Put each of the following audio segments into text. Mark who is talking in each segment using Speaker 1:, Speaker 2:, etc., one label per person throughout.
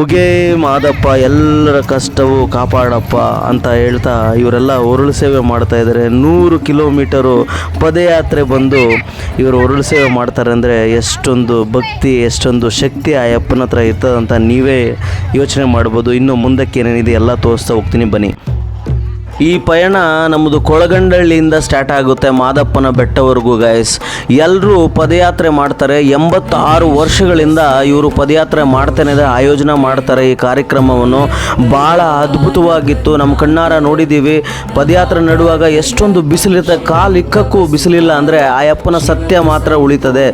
Speaker 1: ಉಗೇ ಮಾದಪ್ಪ, ಎಲ್ಲರ ಕಷ್ಟವು ಕಾಪಾಡಪ್ಪ ಅಂತ ಹೇಳ್ತಾ ಇವರೆಲ್ಲ ಒರಳು ಸೇವೆ ಮಾಡ್ತಾ ಇದ್ದಾರೆ. ನೂರು ಕಿಲೋಮೀಟರು ಪದಯಾತ್ರೆ ಬಂದು ಇವರು ಒರಳು ಸೇವೆ ಮಾಡ್ತಾರೆ ಅಂದರೆ ಎಷ್ಟೊಂದು ಭಕ್ತಿ, ಎಷ್ಟೊಂದು ಶಕ್ತಿ ಆ ಅಪ್ಪನ ಹತ್ರ ಇರ್ತದಂತ ನೀವೇ ಯೋಚನೆ ಮಾಡ್ಬೋದು. ಇನ್ನು ಮುಂದಕ್ಕೆ ಏನೇನಿದೆ ಎಲ್ಲ ತೋರಿಸ್ತಾ ಹೋಗ್ತೀನಿ. ಬನ್ನಿ. ಈ ಪಯಣ ನಮ್ಮದು ಕೊಳಗಂಡಳ್ಳಿಯಿಂದ ಸ್ಟಾರ್ಟ್ ಆಗುತ್ತೆ ಮಾದಪ್ಪನ ಬೆಟ್ಟವರೆಗೂ ಗಾಯಸ್ ಎಲ್ಲರೂ ಪದಯಾತ್ರೆ ಮಾಡ್ತಾರೆ. ಎಂಬತ್ತಾರು ವರ್ಷಗಳಿಂದ ಇವರು ಪದಯಾತ್ರೆ ಮಾಡ್ತೇನೆ ಆಯೋಜನೆ ಮಾಡ್ತಾರೆ ಈ ಕಾರ್ಯಕ್ರಮವನ್ನು. ಭಾಳ ಅದ್ಭುತವಾಗಿತ್ತು. ನಮ್ಮ ಕಣ್ಣಾರ ನೋಡಿದ್ದೀವಿ. ಪದಯಾತ್ರೆ ನಡುವಾಗ ಎಷ್ಟೊಂದು ಬಿಸಿಲಿರುತ್ತೆ. ಕಾಲು ಇಕ್ಕಕ್ಕೂ ಬಿಸಿಲಿಲ್ಲ ಅಂದರೆ ಆ ಅಪ್ಪನ ಸತ್ಯ ಮಾತ್ರ ಉಳಿತದೆ.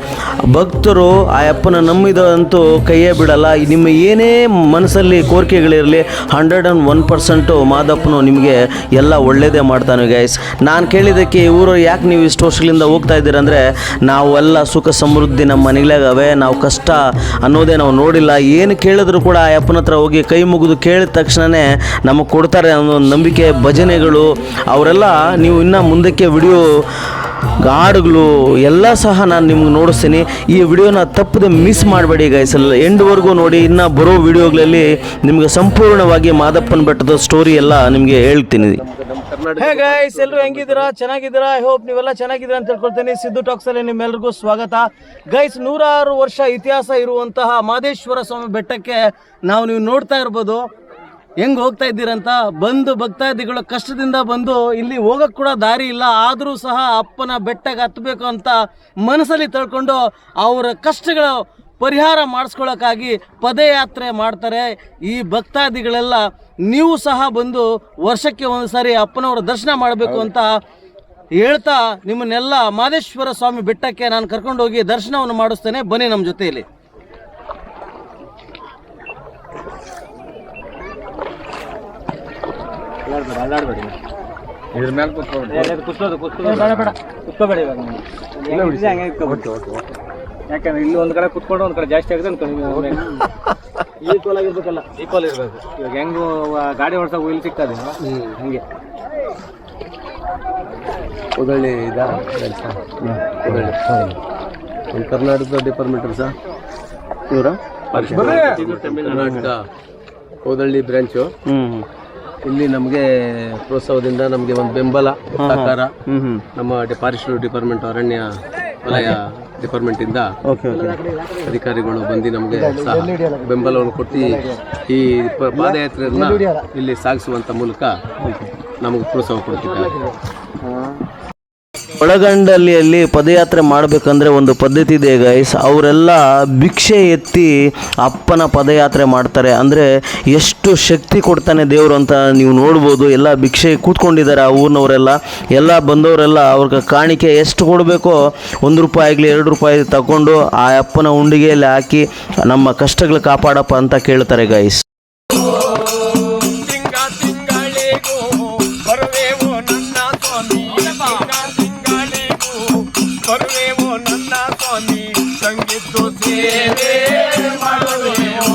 Speaker 1: ಭಕ್ತರು ಆ ಅಪ್ಪನ ನಂಬಿದಂತೂ ಕೈಯೇ ಬಿಡಲ್ಲ. ನಿಮ್ಮ ಏನೇ ಮನಸ್ಸಲ್ಲಿ ಕೋರಿಕೆಗಳಿರಲಿ ಹಂಡ್ರೆಡ್ ಆ್ಯಂಡ್ ಒನ್ ಪರ್ಸೆಂಟು ಮಾದಪ್ಪನು ನಿಮಗೆ ಎಲ್ಲ ಒಳ್ಳೆಯದೇ ಮಾಡ್ತಾನೆ ಗೈಸ್ ನಾನು ಕೇಳಿದ್ದಕ್ಕೆ ಇವರು ಯಾಕೆ ನೀವು ಇಷ್ಟು ವರ್ಷಗಳಿಂದ ಹೋಗ್ತಾ ಇದ್ದೀರಂದರೆ ನಾವು ಎಲ್ಲ ಸುಖ ಸಮೃದ್ಧಿ ನಮ್ಮ ಮನೆಗಳಾಗವೆ, ನಾವು ಕಷ್ಟ ಅನ್ನೋದೇ ನಾವು ನೋಡಿಲ್ಲ. ಏನು ಕೇಳಿದ್ರು ಕೂಡ ಆ ಅಪ್ಪನ ಹತ್ರ ಹೋಗಿ ಕೈ ಮುಗಿದು ಕೇಳಿದ ತಕ್ಷಣವೇ ನಮಗೆ ಕೊಡ್ತಾರೆ ಅನ್ನೋ ನಂಬಿಕೆ, ಭಜನೆಗಳು, ಅವರೆಲ್ಲ ನೀವು ಇನ್ನೂ ಮುಂದಕ್ಕೆ ವಿಡಿಯೋ ಹಾಡುಗಳು ಎಲ್ಲ ಸಹ ನಾನು ನಿಮ್ಗೆ ನೋಡಿಸ್ತೀನಿ. ಈ ವಿಡಿಯೋನ ತಪ್ಪದೆ ಮಿಸ್ ಮಾಡಬೇಡಿ ಗೈಸ್ ಎಲ್ಲ ಎಂಡ್ವರೆಗೂ ನೋಡಿ, ಇನ್ನು ಬರೋ ವಿಡಿಯೋಗಳಲ್ಲಿ ನಿಮಗೆ ಸಂಪೂರ್ಣವಾಗಿ ಮಾದಪ್ಪನ ಬೆಟ್ಟದ ಸ್ಟೋರಿ ಎಲ್ಲ ನಿಮಗೆ ಹೇಳ್ತೀನಿ. ಹೇ ಗೈಸ್ ಎಲ್ಲರೂ ಹೆಂಗಿದ್ದೀರಾ? ಚೆನ್ನಾಗಿದ್ದೀರಾ? ಐ ಹೋಪ್ ನೀವೆಲ್ಲ ಚೆನ್ನಾಗಿದ್ದೀರಾ ಅಂತ ಹೇಳ್ಕೊಳ್ತೀನಿ ಸಿದ್ದು ಟಾಕ್ಸಲ್ಲಿ ನಿಮ್ಮೆಲ್ರಿಗೂ ಸ್ವಾಗತ. ಗೈಸ್ ನೂರಾರು ವರ್ಷ ಇತಿಹಾಸ ಇರುವಂತಹ ಮಾದೇಶ್ವರ ಸ್ವಾಮಿ ಬೆಟ್ಟಕ್ಕೆ ನಾವು ನೀವು ನೋಡ್ತಾ ಇರ್ಬೋದು. ಹೆಂಗ್ ಹೋಗ್ತಾ ಇದ್ದೀರಂತ? ಬಂದು ಭಕ್ತಾದಿಗಳು ಕಷ್ಟದಿಂದ ಬಂದು ಇಲ್ಲಿ ಹೋಗಕ್ಕೆ ಕೂಡ ದಾರಿ ಇಲ್ಲ. ಆದರೂ ಸಹ ಅಪ್ಪನ ಬೆಟ್ಟಗೆ ಹತ್ತಬೇಕು ಅಂತ ಮನಸ್ಸಲ್ಲಿ ತಿಳ್ಕೊಂಡು ಅವರ ಕಷ್ಟಗಳ ಪರಿಹಾರ ಮಾಡಿಸ್ಕೊಳ್ಳೋಕ್ಕಾಗಿ ಪದಯಾತ್ರೆ ಮಾಡ್ತಾರೆ. ಈ ಭಕ್ತಾದಿಗಳೆಲ್ಲ ನೀವು ಸಹ ಬಂದು ವರ್ಷಕ್ಕೆ ಒಂದು ಸಾರಿ ಅಪ್ಪನವರ ದರ್ಶನ ಮಾಡಬೇಕು ಅಂತ ಹೇಳ್ತಾ ನಿಮ್ಮನ್ನೆಲ್ಲ ಮಾದೇಶ್ವರ ಸ್ವಾಮಿ ಬೆಟ್ಟಕ್ಕೆ ನಾನು ಕರ್ಕೊಂಡು ಹೋಗಿ ದರ್ಶನವನ್ನು ಮಾಡಿಸ್ತೇನೆ. ಬನ್ನಿ ನಮ್ಮ ಜೊತೆಯಲ್ಲಿ.
Speaker 2: ಇದ್ರ ಮೇಲೆ ಕೂತ್ಕೊಂಡು
Speaker 3: ಬೇಡ. ಬೇಡ ಕುತ್ಕೋಬೇಡ ಇವಾಗ ನೀವು. ಹೆಂಗಿದೆ ಹಂಗೆ ಇಟ್ಕೊಬಿಟ್ಟು. ಯಾಕಂದ್ರೆ ಇಲ್ಲಿ ಒಂದ್ ಕಡೆ ಕುತ್ಕೊಂಡು ಒಂದ್ ಕಡೆ ಜಾಸ್ತಿ ಆಗುತ್ತೆ ಅನ್ಕೊಂಡು
Speaker 1: ಈಕ್ವಲ್ ಆಗಿರ್ಬೇಕಲ್ಲ
Speaker 3: ಈಕ್ವಲ್ ಇರ್ಬೇಕು. ಇವಾಗ ಹೆಂಗು ಗಾಡಿ ಓಡಿಸೋ ಇಲ್ಲಿ ಸಿಗ್ತದೆ ಹಂಗೆ.
Speaker 2: ಓದಳ್ಳಿ ಇದಾ? ನಮ್ಮ ಕರ್ನಾಟಕದ ಡಿಪಾರ್ಟ್ಮೆಂಟ್ ಸರ್
Speaker 1: ಇವರ?
Speaker 2: ಕರ್ನಾಟಕ ಕೂದಳ್ಳಿ ಬ್ರಾಂಚು
Speaker 1: ಹ್ಞೂ
Speaker 2: ಇಲ್ಲಿ ನಮಗೆ ಪ್ರೋತ್ಸಾಹದಿಂದ ನಮಗೆ ಒಂದು ಬೆಂಬಲ ಸಹಕಾರ ನಮ್ಮ ಫಾರೆಸ್ಟ್ ಡಿಪಾರ್ಟ್ಮೆಂಟ್ ಅರಣ್ಯ ವಲಯ ಡಿಪಾರ್ಟ್ಮೆಂಟ್ ಇಂದ ಅಧಿಕಾರಿಗಳು ಬಂದು ನಮಗೆ ಸಹ ಬೆಂಬಲವನ್ನು ಕೊಟ್ಟು ಈ ಪಾದಯಾತ್ರೆಯನ್ನು ಪಾದಯಾತ್ರೆಯನ್ನ ಇಲ್ಲಿ ಸಾಗಿಸುವಂತ ಮೂಲಕ ನಮಗೆ ಪ್ರೋತ್ಸಾಹ ಕೊಡ್ತಿದ್ದಾರೆ.
Speaker 1: ಒಳಗಂಡಲ್ಲಿಯಲ್ಲಿ ಪದಯಾತ್ರೆ ಮಾಡಬೇಕಂದ್ರೆ ಒಂದು ಪದ್ಧತಿ ಇದೆ ಗೈಸ್ ಅವರೆಲ್ಲ ಭಿಕ್ಷೆ ಎತ್ತಿ ಅಪ್ಪನ ಪದಯಾತ್ರೆ ಮಾಡ್ತಾರೆ. ಅಂದರೆ ಎಷ್ಟು ಶಕ್ತಿ ಕೊಡ್ತಾನೆ ದೇವರು ಅಂತ ನೀವು ನೋಡ್ಬೋದು. ಎಲ್ಲ ಭಿಕ್ಷೆ ಕೂತ್ಕೊಂಡಿದ್ದಾರೆ ಆ ಊರಿನವರೆಲ್ಲ. ಎಲ್ಲ ಬಂದವರೆಲ್ಲ ಅವ್ರಿಗೆ ಕಾಣಿಕೆ ಎಷ್ಟು ಕೊಡಬೇಕೋ ಒಂದು ರೂಪಾಯಿ ಆಗಲಿ, ಎರಡು ರೂಪಾಯಿ ತಗೊಂಡು ಆ ಅಪ್ಪನ ಉಂಡಿಗೆಯಲ್ಲಿ ಹಾಕಿ ನಮ್ಮ ಕಷ್ಟಗಳು ಕಾಪಾಡಪ್ಪ ಅಂತ ಕೇಳ್ತಾರೆ ಗೈಸ್
Speaker 4: ಬರುವೆವು ನನ್ನ ಸ್ವಾಮಿ ಸಂಗೀತು ಸೇವೆ ಮಾಡುವೆವು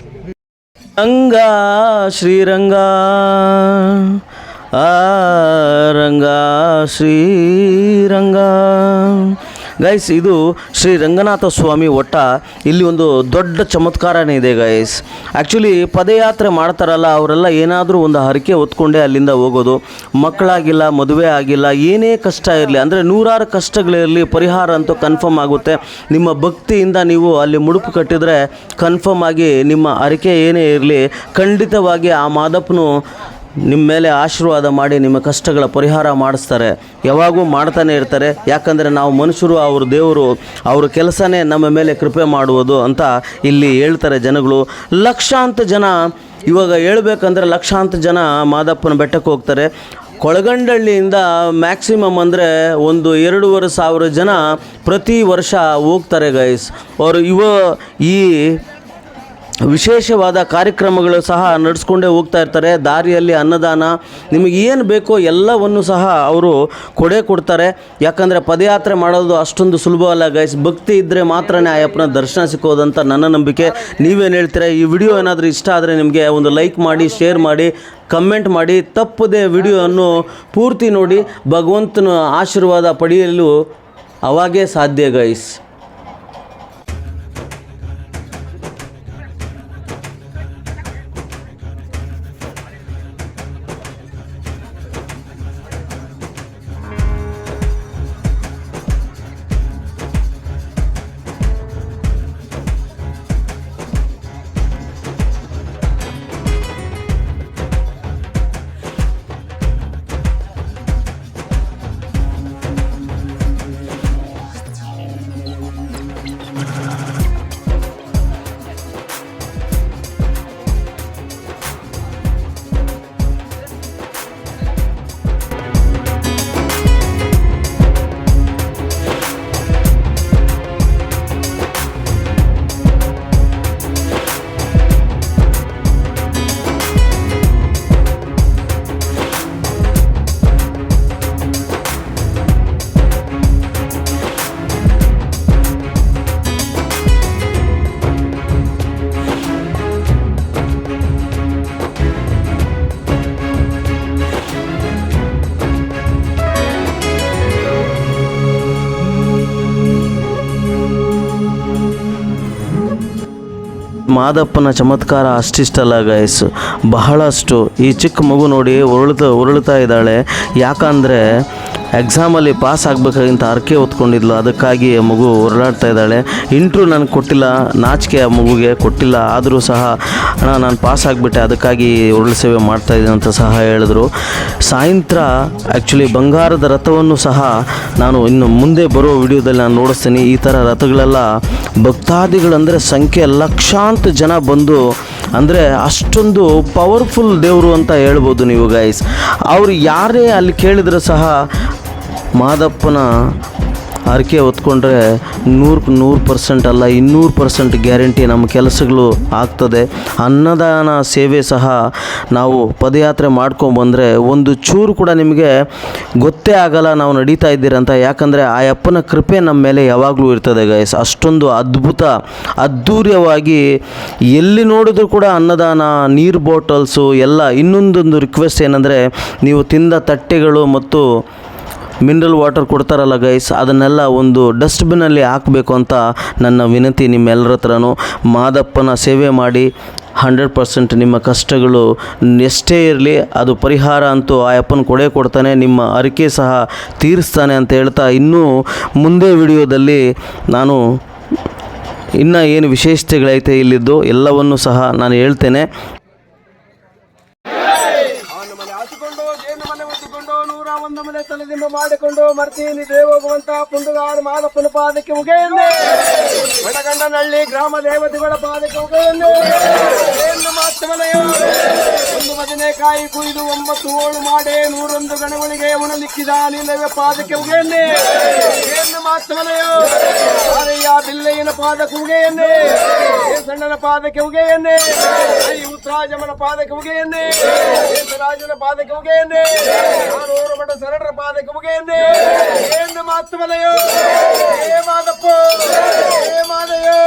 Speaker 4: ಮಾದೇವ ನಾನರಿಯೇ ನಿಮ್ಮ ಮಾಯವ
Speaker 1: ಗೈಸ್ ಇದು ಶ್ರೀ ರಂಗನಾಥ ಸ್ವಾಮಿ ಒಟ್ಟ ಇಲ್ಲಿ ಒಂದು ದೊಡ್ಡ ಚಮತ್ಕಾರನೇ ಇದೆ ಗೈಸ್ ಆ್ಯಕ್ಚುಲಿ ಪದಯಾತ್ರೆ ಮಾಡ್ತಾರಲ್ಲ, ಅವರೆಲ್ಲ ಏನಾದರೂ ಒಂದು ಹರಕೆ ಹೊತ್ಕೊಂಡೇ ಅಲ್ಲಿಂದ ಹೋಗೋದು. ಮಕ್ಕಳಾಗಿಲ್ಲ, ಮದುವೆ ಆಗಿಲ್ಲ, ಏನೇ ಕಷ್ಟ ಇರಲಿ, ಅಂದರೆ ನೂರಾರು ಕಷ್ಟಗಳಿರಲಿ ಪರಿಹಾರ ಅಂತೂ ಕನ್ಫರ್ಮ್ ಆಗುತ್ತೆ. ನಿಮ್ಮ ಭಕ್ತಿಯಿಂದ ನೀವು ಅಲ್ಲಿ ಮುಡುಪು ಕಟ್ಟಿದರೆ ಕನ್ಫರ್ಮ್ ಆಗಿ ನಿಮ್ಮ ಹರಕೆ ಏನೇ ಇರಲಿ, ಖಂಡಿತವಾಗಿ ಆ ಮಾದಪ್ಪನು ನಿಮ್ಮ ಮೇಲೆ ಆಶೀರ್ವಾದ ಮಾಡಿ, ನಿಮ್ಮ ಕಷ್ಟಗಳ ಪರಿಹಾರ ಮಾಡಿಸ್ತಾರೆ. ಯಾವಾಗೂ ಮಾಡ್ತಾನೆ ಇರ್ತಾರೆ. ಯಾಕಂದರೆ ನಾವು ಮನುಷ್ಯರು, ಅವ್ರ ದೇವರು, ಅವರ ಕೆಲಸನೇ ನಮ್ಮ ಮೇಲೆ ಕೃಪೆ ಮಾಡುವುದು ಅಂತ ಇಲ್ಲಿ ಹೇಳ್ತಾರೆ ಜನಗಳು. ಲಕ್ಷಾಂತರ ಜನ, ಇವಾಗ ಹೇಳ್ಬೇಕಂದ್ರೆ ಲಕ್ಷಾಂತರ ಜನ ಮಾದಪ್ಪನ ಬೆಟ್ಟಕ್ಕೆ ಹೋಗ್ತಾರೆ. ಕೊಳಗಂಡಳ್ಳಿಯಿಂದ ಮ್ಯಾಕ್ಸಿಮಮ್ ಅಂದರೆ ಒಂದು ಎರಡೂವರೆ ಸಾವಿರ ಜನ ಪ್ರತಿ ವರ್ಷ ಹೋಗ್ತಾರೆ ಗೈಸ್ ಅವರು ಇವ ಈ ವಿಶೇಷವಾದ ಕಾರ್ಯಕ್ರಮಗಳು ಸಹ ನಡೆಸ್ಕೊಂಡೇ ಹೋಗ್ತಾ ಇರ್ತಾರೆ. ದಾರಿಯಲ್ಲಿ ಅನ್ನದಾನ, ನಿಮಗೆ ಏನು ಬೇಕೋ ಎಲ್ಲವನ್ನು ಸಹ ಅವರು ಕೊಡೆ ಕೊಡ್ತಾರೆ. ಯಾಕಂದರೆ ಪದಯಾತ್ರೆ ಮಾಡೋದು ಅಷ್ಟೊಂದು ಸುಲಭವಲ್ಲ ಗೈಸ್ ಭಕ್ತಿ ಇದ್ದರೆ ಮಾತ್ರನೇ ಅಯ್ಯಪ್ಪನ ದರ್ಶನ ಸಿಕ್ಕೋದಂತ ನನ್ನ ನಂಬಿಕೆ. ನೀವೇನು ಹೇಳ್ತೀರಾ? ಈ ವಿಡಿಯೋ ಏನಾದರೂ ಇಷ್ಟ ಆದರೆ ನಿಮಗೆ ಒಂದು ಲೈಕ್ ಮಾಡಿ ಶೇರ್ ಮಾಡಿ ಕಮೆಂಟ್ ಮಾಡಿ, ತಪ್ಪದೆ ವಿಡಿಯೋವನ್ನು ಪೂರ್ತಿ ನೋಡಿ ಭಗವಂತನ ಆಶೀರ್ವಾದ ಪಡೆಯಲು ಅವಾಗೇ ಸಾಧ್ಯ ಗೈಸ್ ಮಾದಪ್ಪನ ಚಮತ್ಕಾರ ಅಷ್ಟಿಷ್ಟಲ್ಲ ಗೈಸ್ ಬಹಳಷ್ಟು. ಈ ಚಿಕ್ಕ ಮಗು ನೋಡಿ ಉರುಳ್ತಾ ಉರುಳ್ತಾ ಇದ್ದಾಳೆ. ಯಾಕಂದರೆ ಎಕ್ಸಾಮಲ್ಲಿ ಪಾಸ್ ಆಗಬೇಕಾಗಿಂತ ಅರ್ಕೆ ಹೊತ್ಕೊಂಡಿದ್ಲು. ಅದಕ್ಕಾಗಿ ಮಗು ಹೊರಡಾಡ್ತಾ ಇದ್ದಾಳೆ. ಇಂಟ್ರೂ ನನಗೆ ಕೊಟ್ಟಿಲ್ಲ, ನಾಚಿಕೆ ಆ ಮಗುಗೆ ಕೊಟ್ಟಿಲ್ಲ. ಆದರೂ ಸಹ ಅಣ್ಣ, ನಾನು ಪಾಸ್ ಆಗಿಬಿಟ್ಟೆ. ಅದಕ್ಕಾಗಿ ಉರುಳು ಸೇವೆ ಮಾಡ್ತಾ ಇದ್ದೀನಿ ಅಂತ ಸಹ ಹೇಳಿದ್ರು. ಸಾಯಂತ್ರ ಆ್ಯಕ್ಚುಲಿ ಬಂಗಾರದ ರಥವನ್ನು ಸಹ ನಾನು ಇನ್ನು ಮುಂದೆ ಬರೋ ವಿಡಿಯೋದಲ್ಲಿ ನಾನು ನೋಡಿಸ್ತೀನಿ. ಈ ಥರ ರಥಗಳೆಲ್ಲ ಭಕ್ತಾದಿಗಳಂದರೆ ಸಂಖ್ಯೆ ಲಕ್ಷಾಂತ ಜನ ಬಂದು ಅಂದರೆ ಅಷ್ಟೊಂದು ಪವರ್ಫುಲ್ ದೇವರು ಅಂತ ಹೇಳ್ಬೋದು ನೀವು ಗೈಸ್ ಅವರು ಯಾರೇ ಅಲ್ಲಿ ಕೇಳಿದರೂ ಸಹ ಮಾದಪ್ಪನ ಹರಕೆ ಹೊತ್ಕೊಂಡ್ರೆ ನೂರು ನೂರು ಪರ್ಸೆಂಟ್ ಅಲ್ಲ, ಇನ್ನೂರು ಪರ್ಸೆಂಟ್ ಗ್ಯಾರಂಟಿ ನಮ್ಮ ಕೆಲಸಗಳು ಆಗ್ತದೆ. ಅನ್ನದಾನ ಸೇವೆ ಸಹ ನಾವು ಪದಯಾತ್ರೆ ಮಾಡ್ಕೊಂಬಂದರೆ ಒಂದು ಚೂರು ಕೂಡ ನಿಮಗೆ ಗೊತ್ತೇ ಆಗಲ್ಲ ನಾವು ನಡೀತಾ ಇದ್ದೀರಂತ ಯಾಕಂದರೆ ಆ ಅಪ್ಪನ ಕೃಪೆ ನಮ್ಮ ಮೇಲೆ ಯಾವಾಗಲೂ ಇರ್ತದೆ ಗೈಸ್ ಅಷ್ಟೊಂದು ಅದ್ಭುತ ಅದ್ಧೂರ್ಯವಾಗಿ ಎಲ್ಲಿ ನೋಡಿದ್ರು ಕೂಡ ಅನ್ನದಾನ, ನೀರು ಬಾಟಲ್ಸು ಎಲ್ಲ ಇನ್ನೊಂದೊಂದು ರಿಕ್ವೆಸ್ಟ್ ಏನಂದರೆ ನೀವು ತಿಂದ ತಟ್ಟೆಗಳು ಮತ್ತು ಮಿನರಲ್ ವಾಟರ್ ಕೊಡ್ತಾರಲ್ಲ ಗೈಸ್ ಅದನ್ನೆಲ್ಲ ಒಂದು ಡಸ್ಟ್ಬಿನ್ನಲ್ಲಿ ಹಾಕಬೇಕು ಅಂತ ನನ್ನ ವಿನಂತಿ ನಿಮ್ಮೆಲ್ಲರ ಹತ್ರನೂ. ಮಾದಪ್ಪನ ಸೇವೆ ಮಾಡಿ ಹಂಡ್ರೆಡ್ ಪರ್ಸೆಂಟ್ ನಿಮ್ಮ ಕಷ್ಟಗಳು ಎಷ್ಟೇ ಇರಲಿ, ಅದು ಪರಿಹಾರ ಅಂತೂ ಆ ಅಪ್ಪನ ಕೊಡೇ ಕೊಡ್ತಾನೆ, ನಿಮ್ಮ ಅರಿಕೆ ಸಹ ತೀರಿಸ್ತಾನೆ ಅಂತ ಹೇಳ್ತಾ ಇನ್ನೂ ಮುಂದೆ ವಿಡಿಯೋದಲ್ಲಿ ನಾನು ಇನ್ನು ಏನು ವಿಶೇಷತೆಗಳೈತೆ ಇಲ್ಲಿದ್ದು ಎಲ್ಲವನ್ನು ಸಹ ನಾನು ಹೇಳ್ತೇನೆ.
Speaker 5: ಅವನ ಮನೆ ಹಾಸಿಕೊಂಡು ಜೇನು ಮನೆ ಹೊತ್ತುಕೊಂಡು ನೂರ ಒಂದು ಮನೆ ತಲೆದಿಂಬ ಮಾಡಿಕೊಂಡು ಮರ್ತೀನಿ ದೇವೋಗುವಂತ ಪುಂಡುಗಾರ ಮಾದಪ್ಪನ ಪಾದಕ್ಕೆ ಉಗೆಯನ್ನೇ. ಬೆಳಗಂಡನಹಳ್ಳಿ ಗ್ರಾಮ ದೇವತೆಗಳ ಪಾದಕ್ಕೆ ಉಗೆಯನ್ನೇ. ಒಂದು ಬದನೆಕಾಯಿ ಕುಯ್ದು ಒಂಬತ್ತು ಓಳು ಮಾಡಿ ನೂರೊಂದು ಗಣಗಳಿಗೆ ಉಣಲಿಕ್ಕಿದ ನಿಲ್ಲವೇ ಪಾದಕ್ಕೆ ಉಗೆಯನ್ನೇ. ಏನು ಮಾತಮನೆಯೋ ಆರಯ್ಯ ಬಿಲ್ಲಯ್ಯನ ಪಾದಕ್ಕೆ ಉಗೆಯನ್ನೇ. ಸಣ್ಣನ ಪಾದಕ್ಕೆ ಉಗೆಯನ್ನೇ. ಶಾಸ್ತ್ರಾಜಮನ ಪಾದಕ್ಕೆ ಮುಗಿಯನ್ನೇ ರಾಜನ ಪಾದಕ್ಕೆ ಮುಗಿಯನ್ನೇ ನಾನು ಓಡಮಠ ಶರಣರ ಪಾದಕ್ಕೆ ಮುಗಿಯನ್ನೇ ಏನು ಮಾತು ಮಲೆಯೋ ಹೇ ಮಾದಪ್ಪ ಹೇ ಮಾದಯೋ